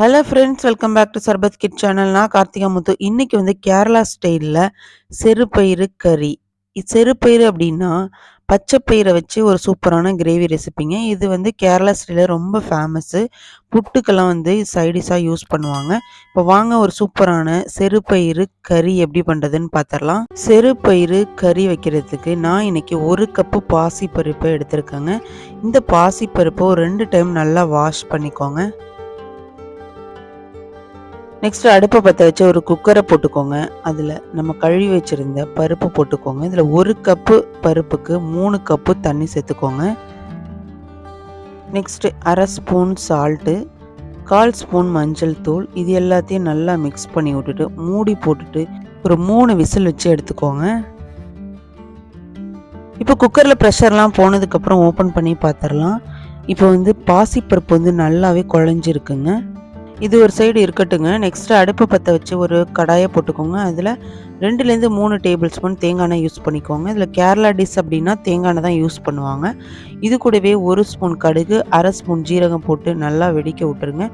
Hello friends welcome back to Sarbath kid சேனல்னா Karthika Muthu. இன்னைக்கு வந்து கேரளா ஸ்டைலில் செருப்பயிறு கறி. இது செருப்பயிறு அப்படின்னா பச்சை பயிரை வச்சு ஒரு சூப்பரான கிரேவி ரெசிப்பிங்க இது வந்து கேரளா ஸ்டைலில் ரொம்ப ஃபேமஸ்ஸு புட்டுக்கெல்லாம் வந்து சைடிஷாக யூஸ் பண்ணுவாங்க. இப்போ வாங்க ஒரு சூப்பரான செருப்பயிறு கறி எப்படி பண்ணுறதுன்னு பார்த்துடலாம் செருப்பயிறு கறி வைக்கிறதுக்கு நான் இன்னைக்கு ஒரு கப்பு பாசிப்பருப்பை எடுத்திருக்கேங்க. இந்த பாசிப்பருப்பை ஒரு ரெண்டு டைம் நல்லா வாஷ் பண்ணிக்கோங்க. நெக்ஸ்ட் அடுப்பை பற்ற வச்சு ஒரு குக்கரை போட்டுக்கோங்க. அதில் நம்ம கழுவி வச்சுருந்த பருப்பு போட்டுக்கோங்க. இதில் ஒரு கப்பு பருப்புக்கு மூணு கப்பு தண்ணி சேர்த்துக்கோங்க. நெக்ஸ்ட்டு அரை ஸ்பூன் சால்ட்டு கால் ஸ்பூன் மஞ்சள் தூள். இது எல்லாத்தையும் நல்லா மிக்ஸ் பண்ணி விட்டுட்டு மூடி போட்டுட்டு ஒரு மூணு விசில் வச்சு எடுத்துக்கோங்க. இப்போ குக்கரில் ப்ரெஷர்லாம் போனதுக்கப்புறம் ஓப்பன் பண்ணி பார்த்துடலாம் இப்போ வந்து பாசிப்பருப்பு வந்து நல்லாவே குழஞ்சிருக்குங்க. இது ஒரு சைடு இருக்கட்டுங்க. நெக்ஸ்ட்டு அடுப்பு பற்ற வச்சு ஒரு கடாயை போட்டுக்கோங்க. அதில் ரெண்டுலேருந்து மூணு டேபிள் ஸ்பூன் தேங்காய் எண்ணெய் யூஸ் பண்ணிக்கோங்க. இதில் கேரளா டிஷ் அப்படின்னா தேங்காய் எண்ணெய் தான் யூஸ் பண்ணுவாங்க. இது கூடவே ஒரு ஸ்பூன் கடுகு அரை ஸ்பூன் ஜீரகம் போட்டு நல்லா வெடிக்க விட்டுருங்க.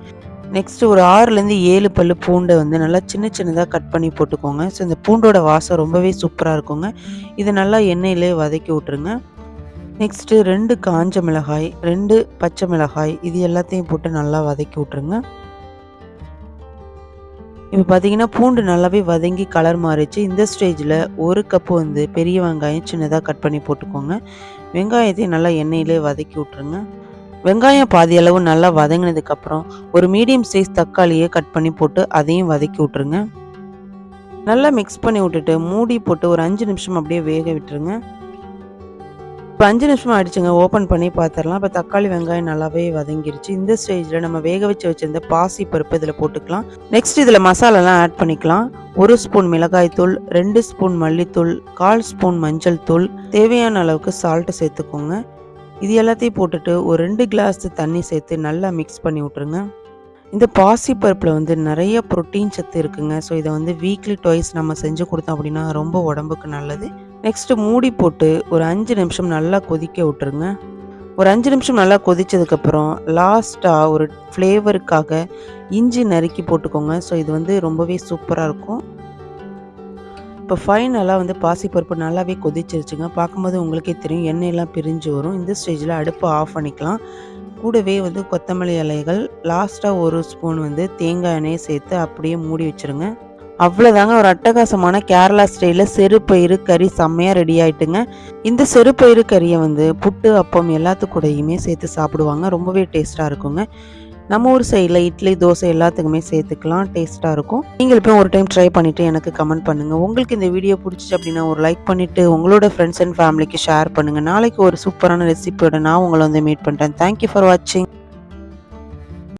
நெக்ஸ்ட்டு ஒரு ஆறுலேருந்து ஏழு பல் பூண்டை வந்து நல்லா சின்ன சின்னதாக கட் பண்ணி போட்டுக்கோங்க. ஸோ இந்த பூண்டோட வாசம் ரொம்பவே சூப்பராக இருக்குங்க. இதை நல்லா எண்ணெயிலே வதக்கி விட்ருங்க நெக்ஸ்ட்டு ரெண்டு காஞ்ச மிளகாய் ரெண்டு பச்சை மிளகாய் இது எல்லாத்தையும் போட்டு நல்லா வதக்கி விட்ருங்க இப்போ பார்த்தீங்கன்னா பூண்டு நல்லாவே வதங்கி கலர் மாறிச்சு இந்த ஸ்டேஜில் ஒரு கப்பு வந்து பெரிய வெங்காயம் சின்னதாக கட் பண்ணி போட்டுக்கோங்க. வெங்காயத்தையும் நல்லா எண்ணெயிலே வதக்கி விட்ருங்க வெங்காயம் பாதி அளவு நல்லா வதங்கினதுக்கப்புறம் ஒரு மீடியம் சைஸ் தக்காளியை கட் பண்ணி போட்டு அதையும் வதக்கி விட்ருங்க நல்லா மிக்ஸ் பண்ணி விட்டுட்டு மூடி போட்டு ஒரு அஞ்சு நிமிஷம் அப்படியே வேக விட்டுருங்க. இப்போ அஞ்சு நிமிஷம் ஆயிடுச்சுங்க ஓப்பன் பண்ணி பார்த்துடலாம் இப்போ தக்காளி வெங்காயம் நல்லாவே வதங்கிருச்சு. இந்த ஸ்டேஜில் நம்ம வேக வச்சு வச்சிருந்த பாசி பருப்பு இதில் போட்டுக்கலாம். நெக்ஸ்ட் இதில் மசாலாலாம் ஆட் பண்ணிக்கலாம். ஒரு ஸ்பூன் மிளகாய் தூள் ரெண்டு ஸ்பூன் மல்லித்தூள் கால் ஸ்பூன் மஞ்சள் தூள். தேவையான அளவுக்கு சால்ட்டு சேர்த்துக்கோங்க. இது எல்லாத்தையும் போட்டுட்டு ஒரு ரெண்டு கிளாஸ் தண்ணி சேர்த்து நல்லா மிக்ஸ் பண்ணி விட்ருங்க இந்த பாசி பருப்பில் வந்து நிறைய ப்ரோட்டீன் சத்து இருக்குங்க. ஸோ இதை வந்து வீக்லி டாய்ஸ் நம்ம செஞ்சு கொடுத்தோம் அப்படின்னா ரொம்ப உடம்புக்கு நல்லது. நெக்ஸ்ட்டு மூடி போட்டு ஒரு அஞ்சு நிமிஷம் நல்லா கொதிக்க விட்டுருங்க. ஒரு அஞ்சு நிமிஷம் நல்லா கொதித்ததுக்கப்புறம் லாஸ்ட்டாக ஒரு ஃப்ளேவருக்காக இஞ்சி நறுக்கி போட்டுக்கோங்க. ஸோ இது வந்து ரொம்பவே சூப்பராக இருக்கும். இப்போ ஃபைனலாக வந்து பாசிப்பருப்பு நல்லாவே கொதிச்சிருச்சுங்க. பார்க்கும்போது உங்களுக்கே தெரியும் எண்ணெயெல்லாம் பிரிஞ்சு வரும். இந்த ஸ்டேஜில் அடுப்பை ஆஃப் பண்ணிக்கலாம். கூடவே வந்து கொத்தமல்லி இலைகள் லாஸ்ட்டாக ஒரு ஸ்பூன் வந்து தேங்காய் எண்ணெயை சேர்த்து அப்படியே மூடி வச்சுருங்க. அவ்வளோதாங்க ஒரு அட்டகாசமான கேரளா ஸ்டைலில் செருப்பயிறு கறி செம்மையாக ரெடி ஆயிட்டுங்க. இந்த செருப்பயிறு கறியை வந்து புட்டு அப்பம் எல்லாத்துக்கூடையுமே சேர்த்து சாப்பிடுவாங்க. ரொம்பவே டேஸ்ட்டாக இருக்குங்க. நம்ம ஊர் சைடில் இட்லி தோசை எல்லாத்துக்குமே சேர்த்துக்கலாம். டேஸ்ட்டாக இருக்கும். நீங்கள் இப்போ ஒரு டைம் ட்ரை பண்ணிவிட்டு எனக்கு கமெண்ட் பண்ணுங்கள் உங்களுக்கு இந்த வீடியோ பிடிச்சிச்சு அப்படின்னா ஒரு லைக் பண்ணிவிட்டு உங்களோட ஃப்ரெண்ட்ஸ் அண்ட் ஃபேமிலிக்கு ஷேர் பண்ணுங்கள் நாளைக்கு ஒரு சூப்பரான ரெசிபியோட நான் உங்களை வந்து மீட் பண்ணுறேன் தேங்க்யூ ஃபார் வாட்சிங்